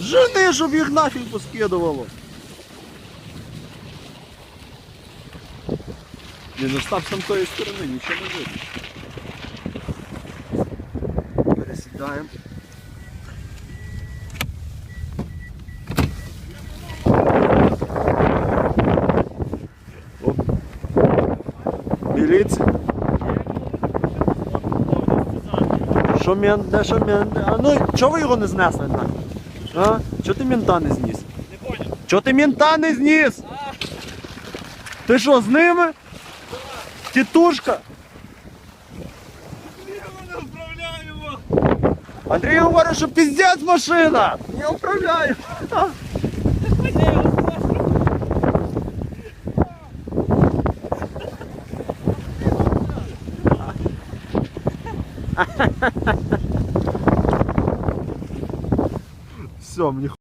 Жени, щоб їх нафіг поскидувало. Ні, ну став з тої сторони, нічого не видно. Пересідаємо. Міліція. Що мент, де що мент? А ну, чого ви його не знесли нахуй? А? Чого ти мента не зніс? Не понял. Чого ти мента не зніс? Ти що, з ними? Тітушка? Я не управляємо. Андрій говорить, що піздець машина! Не управляю! Все, мені